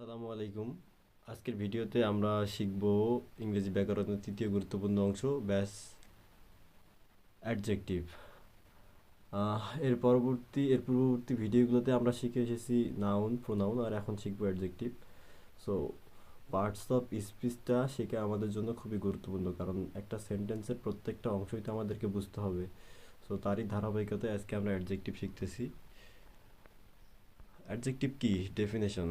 আসসালামু আলাইকুম। আজকের ভিডিওতে আমরা শিখব ইংরেজি ব্যাকরণের তৃতীয় গুরুত্বপূর্ণ অংশ, ব্যাস অ্যাডজেক্টিভ এর পরবর্তী, এর পূর্ববর্তী ভিডিওগুলোতে আমরা শিখে এসেছি নাউন প্রোনাউন আর এখন শিখব অ্যাডজেক্টিভ সো পার্টস অফ স্পিচটা শেখা আমাদের জন্য খুবই গুরুত্বপূর্ণ, কারণ একটা সেন্টেন্সের প্রত্যেকটা অংশই তো আমাদেরকে বুঝতে হবে। সো তারই ধারাবাহিকতায় আজকে আমরা অ্যাডজেক্টিভ শিখতেছি। অ্যাডজেক্টিভ কি? Definition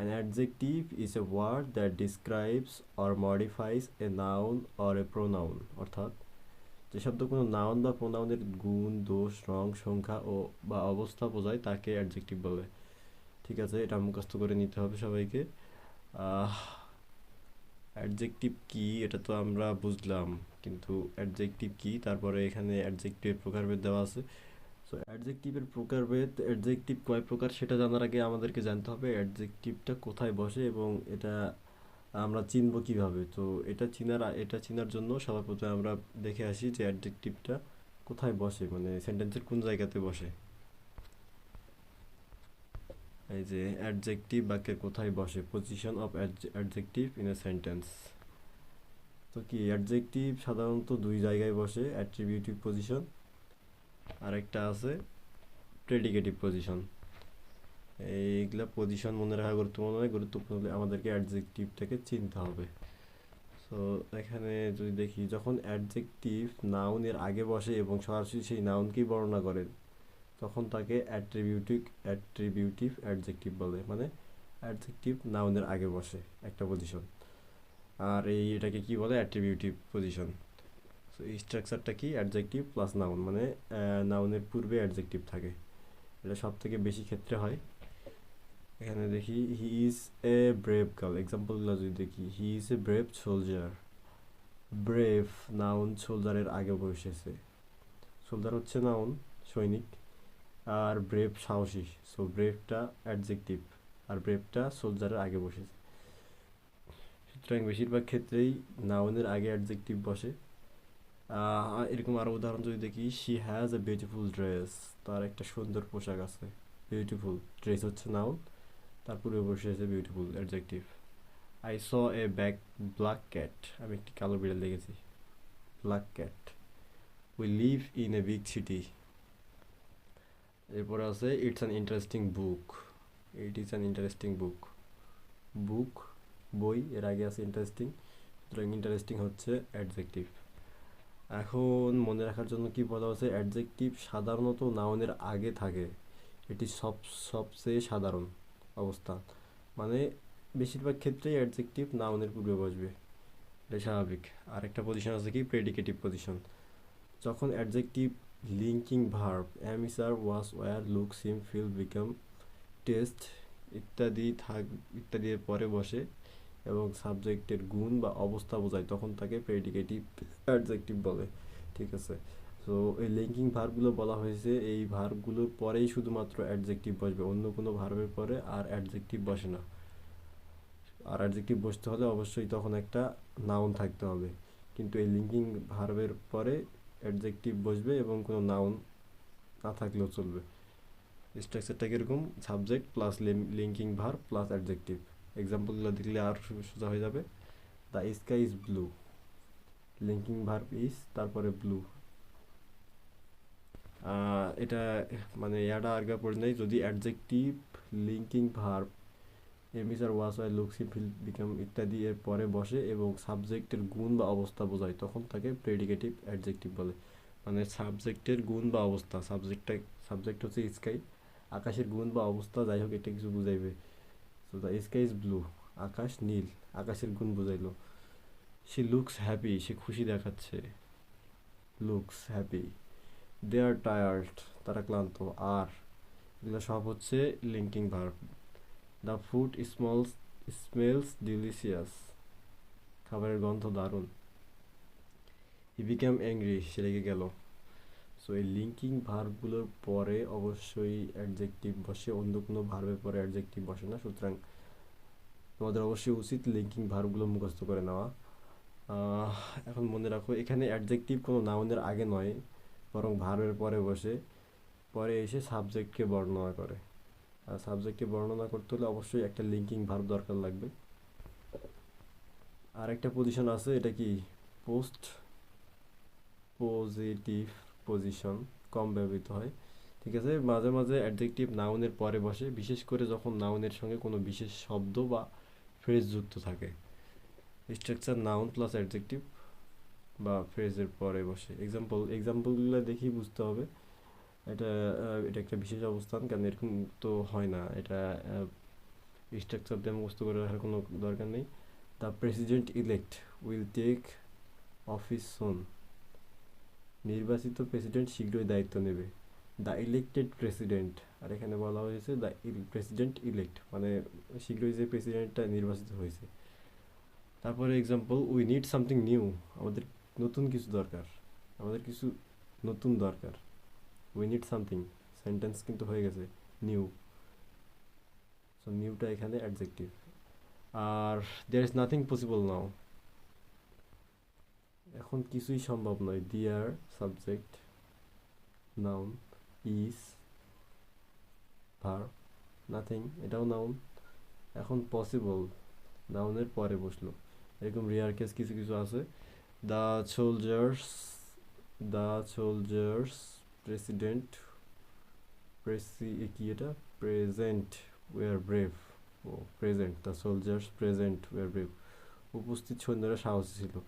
An adjective is a word that describes or modifies a noun or a pronoun, অর্থাৎ যে শব্দ কোনো নাউন বা প্রোনাউনের গুণ, দোষ, রং, সংখ্যা ও বা অবস্থা বোঝায়, তাকে অ্যাডজেক্টিভ বলে। ঠিক আছে, এটা মুখস্থ করে নিতে হবে সবাইকে। অ্যাডজেক্টিভ কি, এটা তো আমরা বুঝলাম, কিন্তু অ্যাডজেক্টিভ কি? তারপরে এখানে অ্যাডজেক্টিভের প্রকারভেদ দেওয়া আছে। সো অ্যাডজেক্টিভের প্রকারভেদ অ্যাডজেক্টিভ কয় প্রকার সেটা জানার আগে আমাদেরকে জানতে হবে অ্যাডজেক্টিভটা কোথায় বসে এবং এটা আমরা চিনব কীভাবে। তো এটা চিনার এটা চিনার জন্য সবার প্রথমে আমরা দেখে আসি যে অ্যাডজেক্টিভটা কোথায় বসে মানে সেন্টেন্সের কোন জায়গাতে বসে। এই যে অ্যাডজেক্টিভ বাক্যের কোথায় বসে position of adjective in a sentence তো কি অ্যাডজেক্টিভ সাধারণত দুই জায়গায় বসে অ্যাট্রিবিউটিভ পজিশন আরেকটা আছে প্রেডিকেটিভ পজিশন এইগুলা পজিশন মনে রাখা গুরুত্বপূর্ণ নয় গুরুত্বপূর্ণ হলে আমাদেরকে অ্যাডজেক্টিভটাকে চিনতে হবে। সো এখানে যদি দেখি, যখন অ্যাডজেক্টিভ নাউনের আগে বসে এবং সরাসরি সেই নাউনকেই বর্ণনা করে, তখন তাকে অ্যাট্রিবিউটিভ অ্যাট্রিবিউটিভ অ্যাডজেক্টিভ বলে। মানে অ্যাডজেক্টিভ নাউনের আগে বসে একটা পজিশন আর এই এটাকে কি বলে? অ্যাট্রিবিউটিভ পজিশন সো এই স্ট্রাকচারটা কি? অ্যাডজেক্টিভ প্লাস নাউন মানে নাউনের পূর্বে অ্যাডজেক্টিভ থাকে। এটা সব থেকে বেশি ক্ষেত্রে হয়। এখানে দেখি he is a brave girl এক্সাম্পলগুলো যদি দেখি he is a brave soldier brave noun সোলজারের আগে বসেছে সোলজার হচ্ছে নাউন সৈনিক। আর ব্রেভ সাহসী। সো ব্রেভটা অ্যাডজেক্টিভ আর ব্রেভটা সোলজারের আগে বসেছে সুতরাং বেশিরভাগ ক্ষেত্রেই নাউনের আগে অ্যাডজেক্টিভ বসে। এরকম আরও উদাহরণ যদি দেখি she has a beautiful dress তার একটা সুন্দর পোশাক আছে। বিউটিফুল ড্রেস হচ্ছে নাউন তার পূর্বে বসে আছে beautiful adjective I saw a back black cat আমি একটি কালো বিড়াল দেখেছি। Black cat we live in a big city এরপরে আছে it's an interesting book it is an interesting book book বই, এর আগে আছে ইন্টারেস্টিং সুতরাং ইন্টারেস্টিং হচ্ছে অ্যাডজেক্টিভ এখন মনে রাখার জন্য কি বলা হচ্ছে অ্যাডজেক্টিভ সাধারণত নাউনের আগে থাকে। এটি সব, সবচেয়ে সাধারণ অবস্থা। মানে বেশিরভাগ ক্ষেত্রেই অ্যাডজেক্টিভ নাউনের পূর্বে বসবে। এটা স্বাভাবিক। আরেকটা পজিশন আছে কি? প্রেডিকেটিভ পজিশন যখন adjective linking verb are was were look seem feel become taste ইত্যাদি থাক, ইত্যাদির পরে বসে। এবং সাবজেক্টের গুণ বা অবস্থা বোঝায়, তখন তাকে প্রেডিকেটিভ অ্যাডজেক্টিভ বলে, ঠিক আছে? সো এই লিঙ্কিং ভার্বগুলো বলা হয়েছে, এই ভার্বগুলোর পরেই শুধুমাত্র অ্যাডজেক্টিভ বসবে, অন্য কোনো ভার্বের পরে আর অ্যাডজেক্টিভ বসে না। আর অ্যাডজেক্টিভ বসতে হলে অবশ্যই তখন একটা নাউন থাকতে হবে। কিন্তু এই লিঙ্কিং ভার্বের পরে অ্যাডজেক্টিভ বসবে এবং কোনো নাউন না থাকলেও চলবে। স্ট্রাকচারটা কীরকম? Subject plus linking verb plus adjective এক্সাম্পলগুলো দেখলে আর সোজা হয়ে যাবে। The sky is blue linking verb is তারপরে ব্লু এটা মানে ইয়াটা আর্গা পড়ে নেই। যদি adjective linking verb am is are was were look seem feel become ইত্যাদি এর পরে বসে এবং সাবজেক্টের গুণ বা অবস্থা বোঝায়, তখন তাকে প্রেডিকেটিভ অ্যাডজেক্টিভ বলে। মানে সাবজেক্টের গুণ বা অবস্থা সাবজেক্টটা সাবজেক্ট হচ্ছে স্কাই আকাশের গুণ বা অবস্থা, যাই হোক, এটা কিছু বুঝাইবে। So the sky is blue আকাশ নীল, আকাশের গুণ বুঝাইলো সে লুকস হ্যাপি সে খুশি দেখাচ্ছে। Looks happy they are tired তারা ক্লান্ত। আর এগুলো সব হচ্ছে linking verb the food smalls smells delicious খাবারের গন্ধ দারুণ। হি বিকাম অ্যাংরি সে রেগে গেল। সো এই লিঙ্কিং ভার্বগুলোর পরে অবশ্যই অ্যাডজেক্টিভ বসে, অন্য কোনো ভার্বের পরে অ্যাডজেক্টিভ বসে না। সুতরাং তোমাদের অবশ্যই উচিত লিঙ্কিং ভার্বগুলো মুখস্থ করে নেওয়া। এখন মনে রাখো, এখানে অ্যাডজেক্টিভ কোনো নাউনের আগে নয়, বরং ভার্বের পরে বসে। পরে এসে সাবজেক্টকে বর্ণনা করে। আর সাবজেক্টকে বর্ণনা করতে হলে অবশ্যই একটা লিঙ্কিং ভার্ব দরকার লাগবে। আর একটা পজিশন আছে, এটা কি? পোস্ট পজিটিভ পজিশন কম ব্যবহৃত হয়। ঠিক আছে? মাঝে মাঝে অ্যাডজেক্টিভ নাউনের পরে বসে, বিশেষ করে যখন নাউনের সঙ্গে কোনো বিশেষ শব্দ বা ফ্রেজ যুক্ত থাকে। স্ট্রাকচার নাউন প্লাস অ্যাডজেক্টিভ বা ফ্রেজের পরে বসে। এক্সাম্পল এক্সাম্পলগুলো দেখেই বুঝতে হবে। এটা এটা একটা বিশেষ অবস্থান, কারণ এরকম তো হয় না। এটা স্ট্রাকচার দিয়ে মুখস্থ করে রাখার কোনো দরকার নেই। The president elect will take office soon নির্বাচিত প্রেসিডেন্ট শীঘ্রই দায়িত্ব নেবে। দ্য ইলেক্টেড প্রেসিডেন্ট আর এখানে বলা হয়েছে দ্য প্রেসিডেন্ট ইলেক্ট মানে শীঘ্রই যে প্রেসিডেন্টটা নির্বাচিত হয়েছে। তারপরে example we need something new আমাদের নতুন কিছু দরকার, আমাদের কিছু নতুন দরকার। উই নিড সামথিং সেন্টেন্স কিন্তু হয়ে গেছে নিউ সো নিউটা এখানে adjective R there is nothing possible now এখন কিছুই সম্ভব নয়। দিয়ার সাবজেক্ট নাউন ইজ ভার নাথিং এটাও নাউন এখন পসিবল নাউনের পরে বসল। এরকম রেয়ার কেস কিছু কিছু আছে। The soldiers the soldiers president precis কি এটা? Present were brave O present the soldiers present were brave উপস্থিত সৈন্যরা সাহসী ছিল।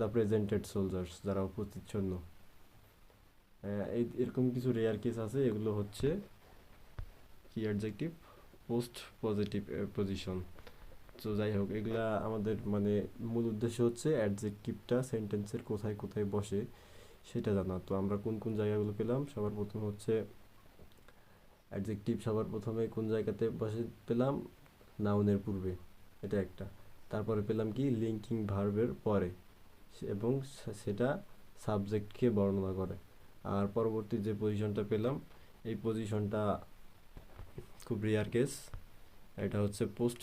দ্য প্রেজেন্টেড সোলজার্স যারা উপস্থিত এই এরকম কিছু রেয়ার কেস আছে, এগুলো হচ্ছে কি অ্যাডজেক্টিভ পোস্ট পজিটিভ পজিশন তো যাই হোক, এগুলা আমাদের মানে মূল উদ্দেশ্য হচ্ছে অ্যাডজেক্টিভটা সেন্টেন্সের কোথায় কোথায় বসে সেটা জানা। তো আমরা কোন কোন জায়গাগুলো পেলাম? সবার প্রথম হচ্ছে অ্যাডজেক্টিভ সবার প্রথমে কোন জায়গাতে বসে পেলাম? নাউনের পূর্বে, এটা একটা। তারপরে পেলাম কি? লিঙ্কিং ভার্বের পরে। এবং সেটা সাবজেক্টকে বর্ণনা করে। আর পরবর্তী যে পজিশনটা পেলাম, এই পজিশনটা খুব রেয়ার কেস এটা হচ্ছে পোস্ট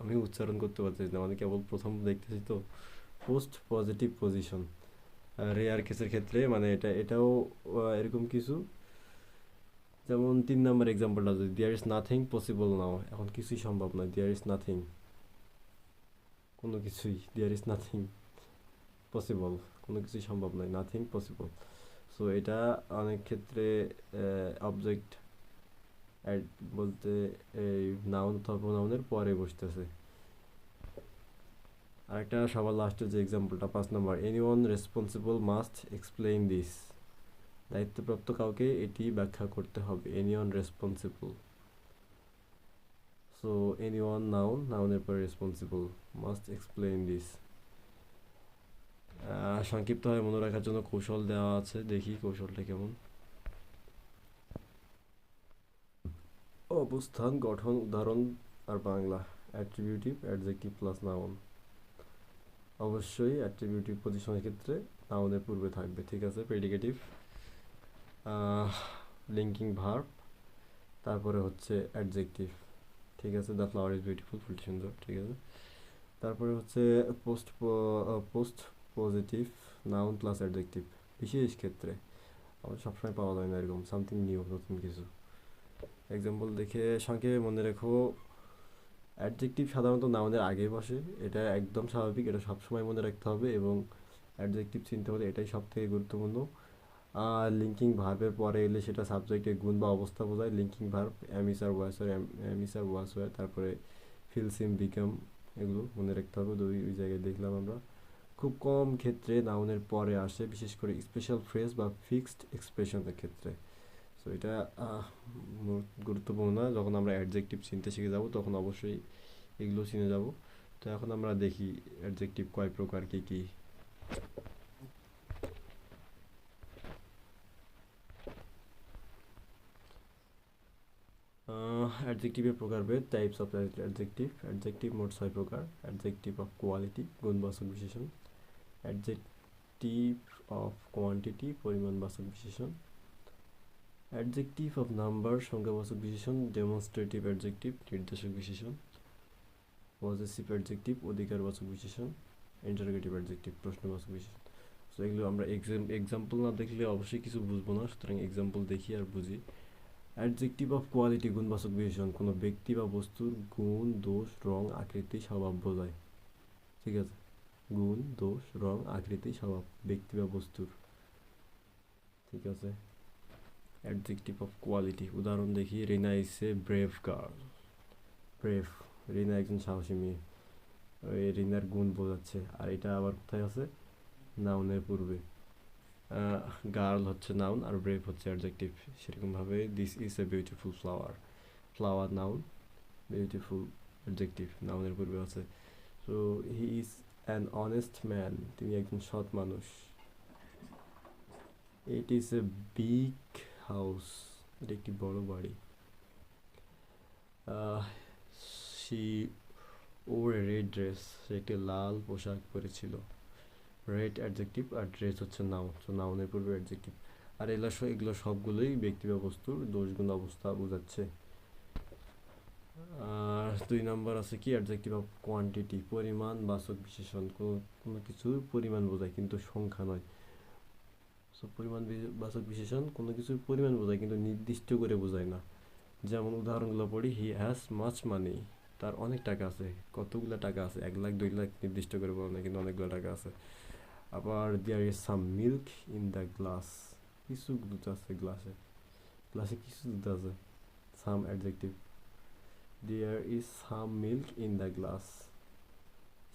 আমি উচ্চারণ করতে পারতেছি না মানে কেবল প্রথম দেখতেছি তো। পোস্ট পজিটিভ পজিশন রেয়ার কেসের ক্ষেত্রে মানে এটা এটাও এরকম কিছু। যেমন তিন নম্বর এক্সাম্পলটা যদি there is nothing possible now এখন কিছুই সম্ভব নয়। দেয়ার ইজ নাথিং কোনো কিছুই। দেয়ার ইজ নাথিং পসিবল কোনো কিছুই সম্ভব নয় নাথিং পসিবল সো এটা অনেক ক্ষেত্রে অবজেক্ট বলতে এই নাউন অথবা নাউনের পরে বসতেছে। আরেকটা সবার লাস্টের যে এক্সাম্পলটা পাঁচ নম্বর anyone responsible must explain this দায়িত্বপ্রাপ্ত কাউকে এটি ব্যাখ্যা করতে হবে anyone responsible so anyone noun নাউনের পরে রেসপন্সিবল মাস্ট এক্সপ্লেইন দিস সংক্ষিপ্তভাবে মনে রাখার জন্য কৌশল দেওয়া আছে। দেখি কৌশলটা কেমন। অবস্থান, গঠন, উদাহরণ আর Bangla. Attributive adjective plus noun অবশ্যই অ্যাট্রিবিউটিভ পজিশনের ক্ষেত্রে নাউনের পূর্বে থাকবে, ঠিক আছে? প্রেডিকেটিভ লিঙ্কিং ভার্ব তারপরে হচ্ছে অ্যাডজেক্টিভ ঠিক আছে? দ্য ফ্লাওয়ার ইজ বিউটিফুল ফুলটি সুন্দর ঠিক আছে? তারপরে হচ্ছে post post positive noun plus adjective বিশেষ ক্ষেত্রে। আমার সবসময় পাওয়া যায় না এরকম সামথিং নিউ নতুন কিছু। এক্সাম্পল দেখে সংক্ষেপে মনে রেখো অ্যাডজেক্টিভ সাধারণত নাউনের আগে বসে, এটা একদম স্বাভাবিক, এটা সবসময় মনে রাখতে হবে এবং অ্যাডজেক্টিভ চিনতে হলে এটাই সব থেকে গুরুত্বপূর্ণ। আর লিঙ্কিং ভার্বের পরে এলে সেটা সাবজেক্টে গুণ বা অবস্থা বোঝায়। লিঙ্কিং ভার্ব অ্যামিসার ওয়াসওয়ার অ্যামিসার ওয়াসওয়ার তারপরে ফিলসিম বিকাম এগুলো মনে রাখতে হবে। দুই ওই জায়গায় দেখলাম আমরা। খুব কম ক্ষেত্রে নাউনের পরে আসে, বিশেষ করে স্পেশাল ফ্রেজ বা ফিক্সড এক্সপ্রেশনের ক্ষেত্রে। সো এটা গুরুত্বপূর্ণ না। যখন আমরা অ্যাডজেক্টিভ চিনতে শিখে যাব, তখন অবশ্যই এগুলো চিনে যাব। তো, এখন আমরা দেখি অ্যাডজেক্টিভ কয় প্রকার, কী কী? অ্যাডজেক্টিভের প্রকারভেদ টাইপস অফ অ্যাডজেক্টিভ অ্যাডজেক্টিভ মোট ছয় প্রকার অ্যাডজেক্টিভ অফ কোয়ালিটি গুণবাচক বিশেষণ অ্যাডজেক্টিভ অফ কোয়ান্টিটি পরিমাণবাচক বিশেষণ অ্যাডজেক্টিভ অফ নাম্বার সংখ্যাবাচক বিশেষণ ডেমনস্ট্রেটিভ অ্যাডজেক্টিভ নির্দেশক বিশেষণ পজিটিভ অ্যাডজেক্টিভ অধিকারবাচক বিশেষণ ইন্টারোগেটিভ অ্যাডজেক্টিভ প্রশ্নবাচক বিশেষণ সো এগুলো আমরা এক্সাম এক্সাম্পল না দেখলে অবশ্যই কিছু বুঝব না, সুতরাং এক্সাম্পল দেখি আর বুঝি। অ্যাডজেক্টিভ অফ কোয়ালিটি গুণবাচক বিশেষণ কোনো ব্যক্তি বা বস্তুর গুণ, দোষ, রং, আকৃতি, স্বভাব বোঝায়। ঠিক আছে? গুণ, দোষ, রং, আকৃতি স্বভাব ব্যক্তি বা বস্তুর। ঠিক আছে? অ্যাডজেক্টিভ অফ কোয়ালিটি উদাহরণ দেখি, Rina is a brave girl brave Rina একজন সাহসী মেয়ে। ওই রিনার গুণ বোঝাচ্ছে। আর এটা আবার কোথায় আছে? নাউনের পূর্বে। গার্ল হচ্ছে নাউন আর ব্রেভ হচ্ছে অ্যাডজেক্টিভ সেরকমভাবে this is a beautiful flower flower noun beautiful adjective নাউনের পূর্বে আছে। So he is an honest man তিনি একজন সৎ মানুষ। It is a big house এটা একটি বড় বাড়ি। সি ওর রেড ড্রেস সে একটি লাল পোশাক পরেছিল। রেড অ্যাডজেক্টিভ আর ড্রেস হচ্ছে নাউন সো নাউনের পূর্বে অ্যাডজেক্টিভ আর এগুলো এগুলো সবগুলোই ব্যক্তি বা বস্তুর দোষগুণ অবস্থা বোঝাচ্ছে। আর দুই নম্বর আছে কি অ্যাডজেক্টিভ অফ কোয়ান্টিটি পরিমাণ বাচক বিশেষণ, কোনো কিছুর পরিমাণ বোঝায়, কিন্তু সংখ্যা নয়। সো পরিমাণ বাচক বিশেষণ, কোনো কিছুর পরিমাণ বোঝায়, কিন্তু নির্দিষ্ট করে বোঝায় না। যেমন উদাহরণগুলো পড়ি হি হ্যাজ মাচ মানি তার অনেক টাকা আছে, কতগুলো টাকা আছে, এক লাখ, দুই লাখ নির্দিষ্ট করে বলে না কিন্তু অনেকগুলো টাকা আছে। আবার there is some milk in the glass কিছু দুধ আছে গ্লাসে গ্লাসে কিছু দুধ আছে some adjective there is some milk in the glass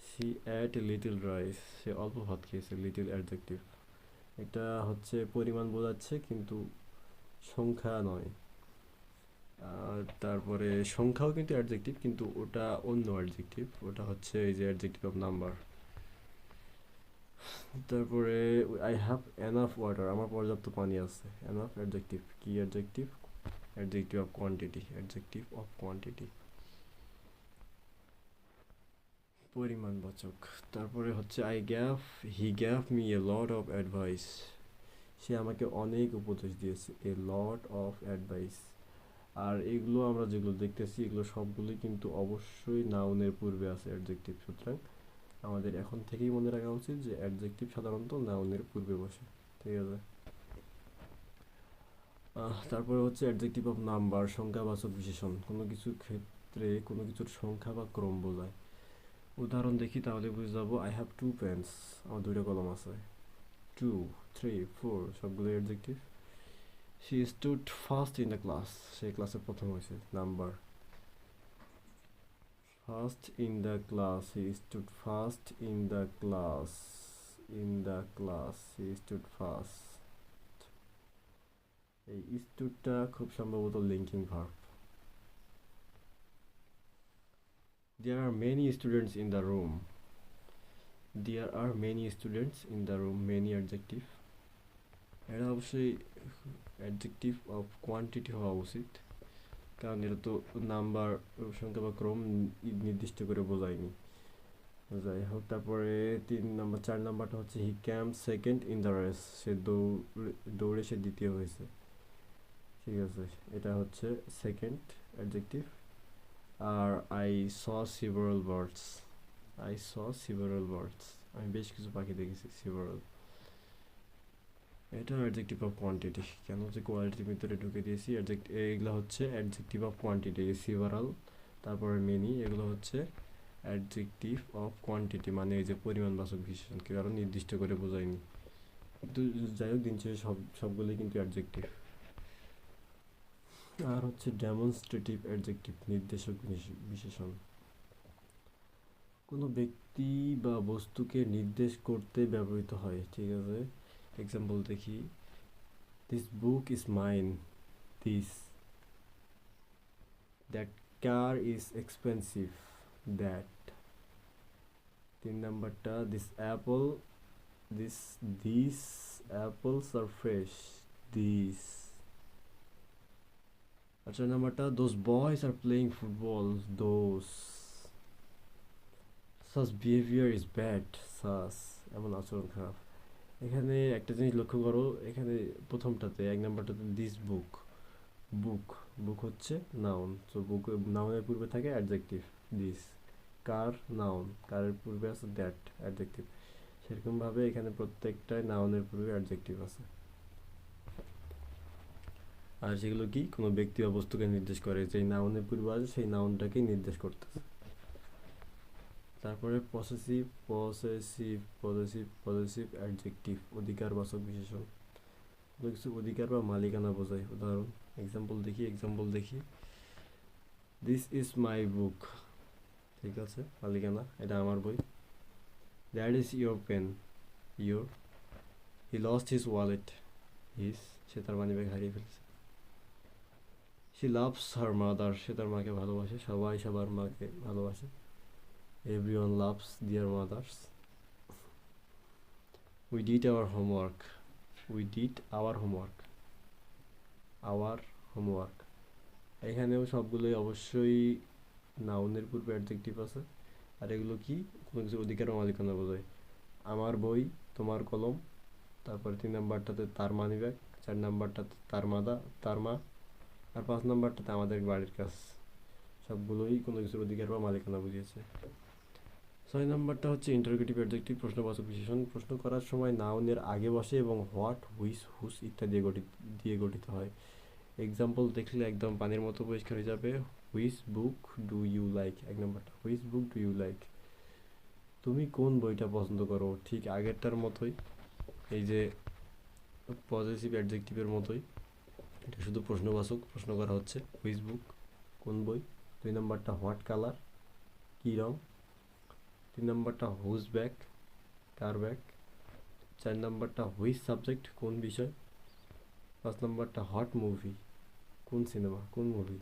she ate little rice সে অল্প ভাত খেয়েছে লিটল অ্যাডজেক্টিভ এটা হচ্ছে পরিমাণ বোঝাচ্ছে, কিন্তু সংখ্যা নয়। আর তারপরে সংখ্যাও কিন্তু অ্যাডজেক্টিভ কিন্তু ওটা অন্য অ্যাডজেক্টিভ ওটা হচ্ছে এই যে অ্যাডজেক্টিভ অফ নাম্বার তারপরে আই হ্যাভ এনাফ ওয়াটার আমার পর্যাপ্ত পানি আছে। এনাফ অ্যাডজেক্টিভ কি adjective adjective of quantity adjective of quantity পরিমাণবাচক তারপরে হচ্ছে I gave he gave me a lot of advice সে আমাকে অনেক উপদেশ দিয়েছে এ লট অফ অ্যাডভাইস আর এগুলো আমরা যেগুলো দেখতেছি, এগুলো সবগুলোই কিন্তু অবশ্যই নাউনের পূর্বে আছে অ্যাডজেক্টিভ সুতরাং আমাদের এখন থেকেই মনে রাখা উচিত যে অ্যাডজেক্টিভ সাধারণত নাউনের পূর্বে বসে। ঠিক আছে? তারপরে হচ্ছে অ্যাডজেক্টিভ অফ নাম্বার সংখ্যাবাচক বিশেষণ কোনো কিছু ক্ষেত্রে কোনো কিছুর সংখ্যা বা ক্রম বোঝায়। উদাহরণ দেখি, তাহলে বুঝে যাব আই হ্যাভ টু পেন্স আমার দুইটা কলম আছে। টু থ্রি ফোর সবগুলো adjective she stood first in the class সেই ক্লাসে প্রথম হয়েছে number first in the class he stood first in the class in the class he stood first এই স্টুডটা খুব সম্ভবত linking verb There are many students in the room. There are many students in the room. Many adjective. এটা অবশ্যই adjective of quantity হওয়া উচিত কারণ এটা তো নাম্বার, সংখ্যা বা ক্রম নির্দিষ্ট করে বোঝায়নি যাই হোক, তারপরে তিন নম্বর, চার নাম্বারটা হচ্ছে he came second in the race সে দৌড়ে দৌড়ে সে দ্বিতীয় হয়েছে ঠিক আছে, এটা হচ্ছে second adjective R I saw several birds I saw several birds আমি বেশ কিছু পাখি দেখেছি সিভারাল এটা অ্যাডজেক্টিভ অফ কোয়ান্টিটি কেন হচ্ছে কোয়ালিটির ভিতরে ঢুকে দিয়েছি। অ্যাডজেক্ট এগুলো হচ্ছে অ্যাডজেক্টিভ অফ কোয়ান্টিটি সিভারাল তারপরে মেনি এগুলো হচ্ছে অ্যাডজেক্টিভ অফ কোয়ান্টিটি মানে এই যে পরিমাণ পরিমাণবাচক বিশেষণ কারণ নির্দিষ্ট করে বোঝায়নি। কিন্তু যাই হোক, দিন সব সবগুলোই কিন্তু অ্যাডজেক্টিভ আর হচ্ছে ডেমনস্ট্রেটিভ অ্যাডজেক্টিভ নির্দেশক বিশেষণ। কোনো ব্যক্তি বা বস্তুকে নির্দেশ করতে ব্যবহৃত হয়, ঠিক আছে? এক্সাম্পল দেখি। This book is mine this that car is expensive that তিন নাম্বারটা this apple this this apples are fresh this আচ্ছা নাম্বারটা those boys are playing football those such behaviour is bad such এমন আচরণ খারাপ। এখানে একটা জিনিস লক্ষ্য করো, এখানে প্রথমটাতে, এক নাম্বারটাতে দিস বুক বুক বুক হচ্ছে নাউন তো বুক নাউনের পূর্বে থাকে অ্যাডজেক্টিভ দিস কার নাউন কারের পূর্বে আছে দ্যাট অ্যাডজেক্টিভ সেরকমভাবে এখানে প্রত্যেকটাই নাউনের পূর্বে অ্যাডজেক্টিভ আছে। আর সেগুলো কি? কোনো ব্যক্তি বা বস্তুকে নির্দেশ করে যেই নাউনের পূর্বে আছে, সেই নাউনটাকেই নির্দেশ করতেছে। তারপরে possessive possessive possessive possessive adjective অধিকারবাচক বিশেষণ। কোনো কিছু অধিকার বা মালিকানা বোঝায়। উদাহরণ এক্সাম্পল দেখি এক্সাম্পল দেখি। দিস ইজ মাই বুক ঠিক আছে? মালিকানা, এটা আমার বই। That is your pen your he lost his wallet his সে তার মানি ব্যাগ হারিয়ে ফেলেছে। শি লাভস হার মাদার সে তার মাকে ভালোবাসে, সবাই সবার মাকে ভালোবাসে। Everyone loves their mothers we did our homework we did our homework our homework এখানেও সবগুলোই অবশ্যই নাউনের পূর্বে অ্যাডজেক্টিভ আছে। আর এগুলো কি? কোনো কিছু অধিকার মালিকানা বোঝায় আমার বই, তোমার কলম, তারপরে তিন নাম্বারটাতে তার মানি ব্যাগ চার নাম্বারটাতে তার মাদা, তার মা আর পাঁচ নম্বরটাতে আমাদের বাড়ির কাজ সবগুলোই কোনো কিছুর অধিকার বা মালিকানা বুঝিয়েছে। ছয় নম্বরটা হচ্ছে ইন্টারোগেটিভ অ্যাডজেক্টিভ প্রশ্নবাচক বিশেষণ। প্রশ্ন করার সময় নাউনের আগে বসে এবং হোয়াট হুইস হুস ইত্যাদি গঠিত, দিয়ে গঠিত হয়। এক্সাম্পল দেখলে একদম পানির মতো পরিষ্কার হয়ে যাবে। হুইস বুক ডু ইউ লাইক এক নম্বরটা। হুইস বুক ডু ইউ লাইক তুমি কোন বইটা পছন্দ করো? ঠিক আগেরটার মতোই। এই যে পজিটিভ অ্যাডজেক্টিভের মতোই। এটা শুধু প্রশ্নবাচক প্রশ্ন করা হচ্ছে হুইস বুক কোন বই? দুই নম্বরটা হোয়াট কালার? কী রং? তিন নম্বরটা হুজ ব্যাক কার ব্যাক চার নম্বরটা হুইস সাবজেক্ট কোন বিষয়? পাঁচ নম্বরটা হট মুভি কোন সিনেমা কোন মুভি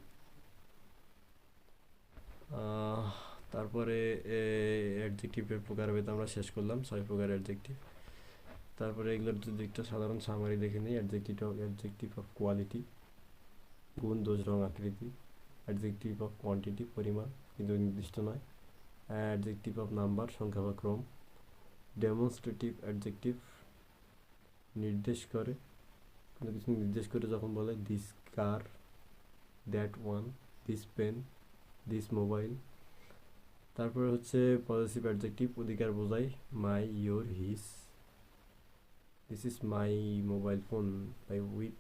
তারপরে অ্যাডজেক্টিভের প্রকারভেদ আমরা শেষ করলাম। ছয় প্রকার অ্যাডজেক্টিভ তারপরে এগুলোর দিকটা সাধারণ সামারি দেখে নিই অ্যাডজেক্টিভ অ্যাডজেক্টিভ অফ কোয়ালিটি গুণ, দোষ, রং, আকৃতি অ্যাডজেক্টিভ অফ কোয়ান্টিটি পরিমাণ, কিন্তু নির্দিষ্ট নয়। অ্যাডজেক্টিভ অফ নাম্বার সংখ্যা বা ক্রম ডেমনস্ট্রেটিভ অ্যাডজেক্টিভ নির্দেশ করে, কোনো কিছু নির্দেশ করে যখন বলে this car that one this pen this mobile তারপরে হচ্ছে পজিটিভ অ্যাডজেক্টিভ অধিকার বোঝায় my your his this is my mobile phone by with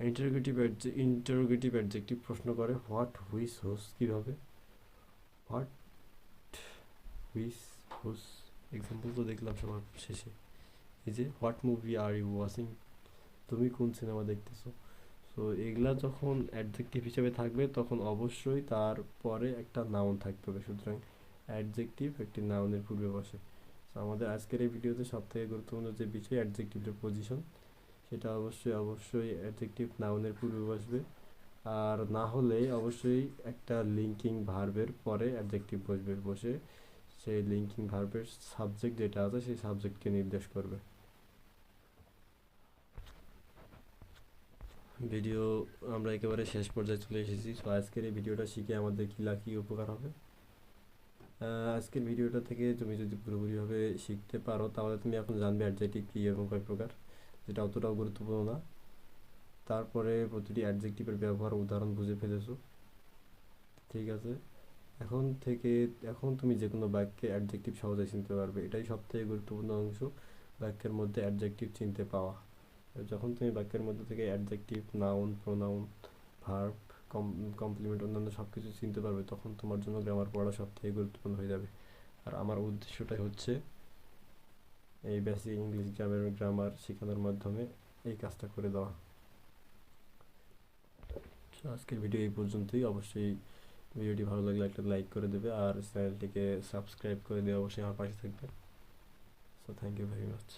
interrogative interrogative adjective প্রশ্ন করে হোয়াট হুইস হোস কীভাবে? হোয়াট হুইস হোস এক্সাম্পল তো দেখলাম সবার শেষে। এই যে what movie are you watching তুমি কোন সিনেমা দেখতেছো? সো এগুলা যখন অ্যাডজেক্টিভ হিসেবে থাকবে, তখন অবশ্যই তার পরে একটা নাউন থাকতে হবে। সুতরাং অ্যাডজেক্টিভ একটি নাউনের পূর্বে বসে। সো আমাদের আজকের এই ভিডিওতে সবথেকে গুরুত্বপূর্ণ যে বিষয় অ্যাডজেক্টিভের পজিশন সেটা অবশ্যই অবশ্যই অ্যাডজেক্টিভ নাউনের পূর্বে বসবে আর না হলে অবশ্যই একটা লিঙ্কিং ভার্বের পরে অ্যাডজেক্টিভ বসবে, বসে সেই লিঙ্কিং ভার্বের সাবজেক্ট যেটা আছে, সেই সাবজেক্টকে নির্দেশ করবে। ভিডিও আমরা একেবারে শেষ পর্যায়ে চলে এসেছি। সো আজকের এই ভিডিওটা শিখে আমাদের কী লাকি উপকার হবে? আজকের ভিডিওটা থেকে তুমি যদি পুরোপুরিভাবে শিখতে পারো, তাহলে তুমি এখন জানবে অ্যাডজেক্টিভ কী এবং কয় প্রকার, যেটা অতটাও গুরুত্বপূর্ণ না। তারপরে প্রতিটি অ্যাডজেক্টিভের ব্যবহার উদাহরণ বুঝে ফেলেছো। ঠিক আছে? এখন থেকে, এখন তুমি যে কোনো বাক্যে অ্যাডজেক্টিভ সহজে চিনতে পারবে। এটাই সবথেকে গুরুত্বপূর্ণ অংশ, বাক্যের মধ্যে অ্যাডজেক্টিভ চিনতে পাওয়া। যখন তুমি বাক্যের মধ্যে থেকে adjective noun pronoun verb complement অন্যান্য সব কিছু চিনতে পারবে, তখন তোমার জন্য গ্রামার পড়া সব থেকে গুরুত্বপূর্ণ হয়ে যাবে। আর আমার উদ্দেশ্যটাই হচ্ছে এই বেসিক ইংলিশ গ্রামের গ্রামার শেখানোর মাধ্যমে এই কাজটা করে দেওয়া। আজকের ভিডিও এই পর্যন্তই। অবশ্যই ভিডিওটি ভালো লাগলে একটা লাইক করে দেবে আর চ্যানেলটিকে সাবস্ক্রাইব করে দেবে অবশ্যই আমার পাশে থাকবে so thank you very much